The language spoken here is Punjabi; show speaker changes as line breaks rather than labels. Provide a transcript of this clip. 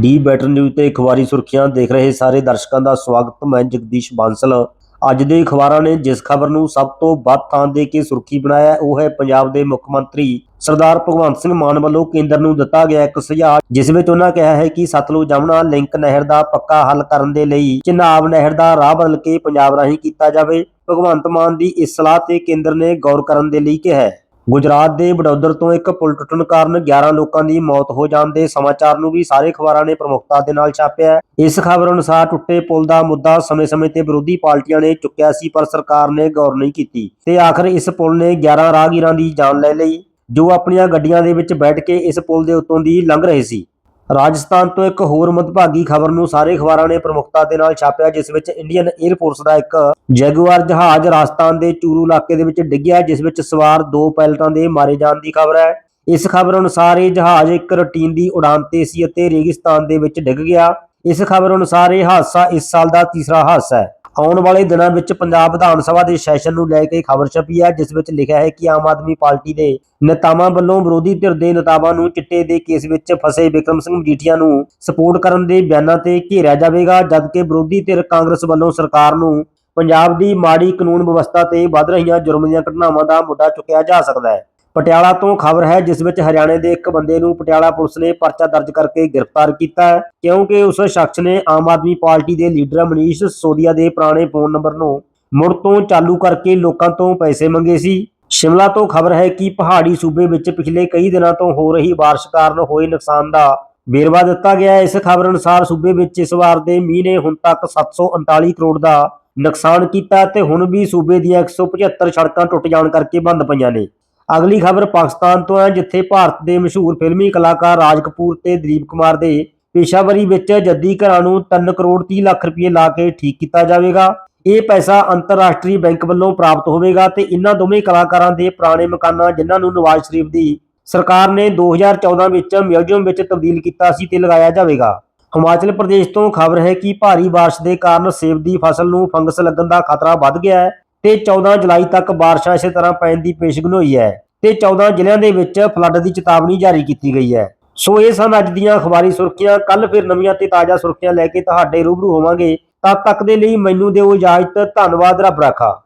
ਡੀ ਬੈਟਰ ਨਿਊਜ਼ ਤੇ ਅਖਬਾਰੀ ਸੁਰਖੀਆਂ ਦੇਖ ਰਹੇ ਸਾਰੇ ਦਰਸ਼ਕਾਂ ਦਾ ਸਵਾਗਤ। ਮੈਂ ਜਗਦੀਸ਼ ਬਾਂਸਲ। ਅੱਜ ਦੇ ਅਖਬਾਰਾਂ ਨੇ ਜਿਸ ਖਬਰ ਨੂੰ ਸਭ ਤੋਂ ਵੱਧ ਥਾਂ ਦੇ ਕੇ ਸੁਰਖੀ ਬਣਾਇਆ, ਉਹ ਹੈ ਪੰਜਾਬ ਦੇ ਮੁੱਖ ਮੰਤਰੀ ਸਰਦਾਰ ਭਗਵੰਤ ਸਿੰਘ ਮਾਨ ਵੱਲੋਂ ਕੇਂਦਰ ਨੂੰ ਦਿੱਤਾ ਗਿਆ ਇੱਕ ਸੁਝਾਅ, ਜਿਸ ਵਿੱਚ ਉਹਨਾਂ ਕਿਹਾ ਹੈ ਕਿ ਸਤਲੁਜ ਜਮਨਾ, ਲਿੰਕ ਨਹਿਰ ਦਾ ਪੱਕਾ ਹੱਲ ਕਰਨ ਦੇ ਲਈ ਚਨਾਬ ਨਹਿਰ ਦਾ ਰਾਹ ਬਦਲ ਕੇ ਪੰਜਾਬ ਰਾਹੀਂ ਕੀਤਾ ਜਾਵੇ। ਭਗਵੰਤ ਮਾਨ ਦੀ ਇਸ ਸਲਾਹ ਤੇ ਕੇਂਦਰ ਨੇ ਗੌਰ ਕਰਨ ਦੇ ਲਈ ਕਿਹਾ ਹੈ। ਗੁਜਰਾਤ ਦੇ ਬਡੌਦਰ ਤੋਂ ਇੱਕ ਪੁਲ ਟੁੱਟਣ ਕਾਰਨ 11 ਲੋਕਾਂ ਦੀ ਮੌਤ ਹੋ ਜਾਣ ਦੇ ਸਮਾਚਾਰ ਨੂੰ ਵੀ ਸਾਰੇ ਅਖਬਾਰਾਂ ਨੇ ਪ੍ਰਮੁਖਤਾ ਦੇ ਨਾਲ ਛਾਪਿਆ ਇਸ ਖਬਰ ਅਨੁਸਾਰ ਟੁੱਟੇ ਪੁਲ ਦਾ ਮੁੱਦਾ ਸਮੇਂ-ਸਮੇਂ ਤੇ ਵਿਰੋਧੀ ਪਾਰਟੀਆਂ ਨੇ ਚੁੱਕਿਆ ਸੀ, ਪਰ ਸਰਕਾਰ ਨੇ ਗੌਰ ਨਹੀਂ ਕੀਤੀ। ਤੇ ਆਖਰ ਇਸ ਪੁਲ ਨੇ 11 ਰਾਹਗੀਰਾਂ ਦੀ ਜਾਨ ਲੈ ਲਈ। ਜੋ ਆਪਣੀਆਂ ਗੱਡੀਆਂ ਦੇ ਵਿੱਚ ਬੈਠ ਕੇ ਇਸ ਪੁਲ ਦੇ ਉੱਤੋਂ ਦੀ ਲੰਘ ਰਹੇ ਸੀ। ਰਾਜਸਥਾਨ ਤੋਂ ਇੱਕ ਹੋਰ ਮਦਭਾਗੀ ਖਬਰ ਨੂੰ ਸਾਰੇ ਅਖਬਾਰਾਂ ਨੇ ਪ੍ਰਮੁਖਤਾ ਦੇ ਨਾਲ ਛਾਪਿਆ, ਜਿਸ ਵਿੱਚ ਇੰਡੀਅਨ 에ਅਰ ਫੋਰਸ ਦਾ ਇੱਕ ਜੈਗੁਆਰ ਜਹਾਜ਼ ਰਾਜਸਥਾਨ ਦੇ ਚੂਰੂ ਇਲਾਕੇ ਦੇ ਵਿੱਚ ਡਿੱਗਿਆ, ਜਿਸ ਵਿੱਚ ਸਵਾਰ ਦੋ ਪਾਇਲਟਾਂ ਦੇ ਮਾਰੇ ਜਾਣ ਦੀ ਖਬਰ ਹੈ। ਇਸ ਖਬਰ ਅਨੁਸਾਰ ਇਹ ਜਹਾਜ਼ ਇੱਕ ਰੁਟੀਨ ਦੀ ਉਡਾਨ ਤੇ ਸੀ ਅਤੇ ਰੇਗਿਸਤਾਨ ਦੇ ਵਿੱਚ ਡਿੱਗ ਗਿਆ। ਇਸ ਖਬਰ ਅਨੁਸਾਰ ਇਹ ਹਾਦਸਾ ਇਸ ਸਾਲ ਦਾ ਤੀਸਰਾ ਹਾਦਸਾ ਹੈ। ਆਉਣ ਵਾਲੇ ਦਿਨਾਂ ਵਿੱਚ ਪੰਜਾਬ ਵਿਧਾਨ ਸਭਾ ਦੇ ਸੈਸ਼ਨ ਨੂੰ ਲੈ ਕੇ ਖਬਰ ਛਪੀ ਹੈ, ਜਿਸ ਵਿੱਚ ਲਿਖਿਆ ਹੈ ਕਿ ਆਮ ਆਦਮੀ ਪਾਰਟੀ ਦੇ ਨੇਤਾਵਾਂ ਵੱਲੋਂ ਵਿਰੋਧੀ ਧਿਰ ਦੇ ਨੇਤਾਵਾਂ ਨੂੰ ਚਿੱਟੇ ਦੇ ਕੇਸ ਵਿੱਚ ਫਸੇ ਵਿਕਰਮ ਸਿੰਘ ਮਜੀਠੀਆ ਨੂੰ ਸਪੋਰਟ ਕਰਨ ਦੇ ਬਿਆਨਾਂ ਤੇ ਘੇਰਿਆ ਜਾਵੇਗਾ, ਜਦਕਿ ਵਿਰੋਧੀ ਧਿਰ ਕਾਂਗਰਸ ਵੱਲੋਂ ਸਰਕਾਰ ਨੂੰ ਪੰਜਾਬ ਦੀ ਮਾੜੀ ਕਾਨੂੰਨ ਵਿਵਸਥਾ ਤੇ ਵੱਧ ਰਹੀਆਂ ਜੁਰਮ ਦੀਆਂ ਘਟਨਾਵਾਂ ਦਾ ਮੁੱਦਾ ਚੁੱਕਿਆ ਜਾ ਸਕਦਾ ਹੈ। ਪਟਿਆਲਾ ਤੋਂ ਖਬਰ ਹੈ, ਜਿਸ ਵਿੱਚ ਹਰਿਆਣੇ ਦੇ ਇੱਕ ਬੰਦੇ ਨੂੰ ਪਟਿਆਲਾ ਪੁਲਿਸ ਨੇ ਪਰਚਾ ਦਰਜ ਕਰਕੇ ਗ੍ਰਿਫਤਾਰ ਕੀਤਾ ਹੈ, ਕਿਉਂਕਿ ਉਸ ਸ਼ਖਸ ਨੇ ਆਮ ਆਦਮੀ ਪਾਰਟੀ ਦੇ ਲੀਡਰ ਮਨੀਸ਼ ਸੋਦੀਆ ਦੇ ਪੁਰਾਣੇ ਫੋਨ ਨੰਬਰ ਨੂੰ ਮੁੜ ਤੋਂ ਚਾਲੂ ਕਰਕੇ ਲੋਕਾਂ ਤੋਂ ਪੈਸੇ ਮੰਗੇ ਸੀ। ਸ਼ਿਮਲਾ ਤੋਂ ਖਬਰ ਹੈ ਕਿ ਪਹਾੜੀ ਸੂਬੇ ਵਿੱਚ ਪਿਛਲੇ ਕਈ ਦਿਨਾਂ ਤੋਂ ਹੋ ਰਹੀ ਬਾਰਿਸ਼ ਕਾਰਨ ਹੋਏ ਨੁਕਸਾਨ ਦਾ ਵੇਰਵਾ ਦਿੱਤਾ ਗਿਆ ਹੈ। ਇਸ ਖਬਰ ਅਨੁਸਾਰ ਸੂਬੇ ਵਿੱਚ ਇਸ ਵਾਰ ਦੇ ਮੀਂਹ ਨੇ ਹੁਣ ਤੱਕ 739 ਕਰੋੜ ਦਾ ਨੁਕਸਾਨ ਕੀਤਾ ਤੇ ਹੁਣ ਵੀ ਸੂਬੇ ਦੀਆਂ 175 ਸੜਕਾਂ ਟੁੱਟ ਜਾਣ ਕਰਕੇ ਬੰਦ ਪਈਆਂ ਨੇ। ਅਗਲੀ ਖਬਰ ਪਾਕਿਸਤਾਨ ਤੋਂ ਹੈ, ਜਿੱਥੇ ਭਾਰਤ ਦੇ ਮਸ਼ਹੂਰ ਫਿਲਮੀ ਕਲਾਕਾਰ ਰਾਜ ਕਪੂਰ ਤੇ ਦਲੀਪ ਕੁਮਾਰ ਦੇ ਪੇਸ਼ਾਵਰੀ ਵਿੱਚ ਜੱਦੀ ਘਰਾਂ ਨੂੰ 3 ਕਰੋੜ 30 ਲੱਖ ਰੁਪਏ ਲਾ ਕੇ ਠੀਕ ਕੀਤਾ ਜਾਵੇਗਾ। ਇਹ ਪੈਸਾ ਅੰਤਰਰਾਸ਼ਟਰੀ ਬੈਂਕ ਵੱਲੋਂ ਪ੍ਰਾਪਤ ਹੋਵੇਗਾ ਤੇ ਇਹਨਾਂ ਦੋਵੇਂ ਕਲਾਕਾਰਾਂ ਦੇ ਪੁਰਾਣੇ ਮਕਾਨਾਂ, ਜਿਨ੍ਹਾਂ ਨੂੰ ਨਵਾਜ਼ ਸ਼ਰੀਫ ਦੀ ਸਰਕਾਰ ਨੇ 2014 ਵਿੱਚ ਮਿਊਜ਼ੀਅਮ ਵਿੱਚ ਤਬਦੀਲ ਕੀਤਾ ਸੀ ਤੇ ਲਗਾਇਆ ਜਾਵੇਗਾ। ਹਿਮਾਚਲ ਪ੍ਰਦੇਸ਼ ਤੋਂ ਖਬਰ ਹੈ ਕਿ ਭਾਰੀ ਬਾਰਿਸ਼ ਦੇ ਕਾਰਨ ਸੇਬ ਦੀ ਫਸਲ ਨੂੰ ਫੰਗਸ ਲੱਗਣ ਦਾ ਖਤਰਾ ਵੱਧ ਗਿਆ ਹੈ। ਤੇ 14 ਜੁਲਾਈ ਤੱਕ ਬਾਰਿਸ਼ਾਂ ਇਸੇ ਤਰ੍ਹਾਂ ਪੈਣ ਦੀ ਪੇਸ਼ਗਨ ਹੋਈ ਹੈ ਤੇ 14 ਜ਼ਿਲ੍ਹਿਆਂ ਦੇ ਵਿੱਚ ਫਲੱਡ ਦੀ ਚੇਤਾਵਨੀ ਜਾਰੀ ਕੀਤੀ ਗਈ ਹੈ। ਸੋ ਇਹ ਸਨ ਅੱਜ ਦੀਆਂ ਅਖਬਾਰੀ ਸੁਰਖੀਆਂ। ਕੱਲ ਫਿਰ ਨਵੀਆਂ ਤੇ ਤਾਜ਼ਾ ਸੁਰਖੀਆਂ ਲੈ ਕੇ ਤੁਹਾਡੇ ਰੂਬਰੂ ਹੋਵਾਂਗੇ। ਤਦ ਤੱਕ ਦੇ ਲਈ ਮੈਨੂੰ ਦਿਓ ਇਜਾਜ਼ਤ। ਧੰਨਵਾਦ, ਰੱਬ ਰਾਖਾ।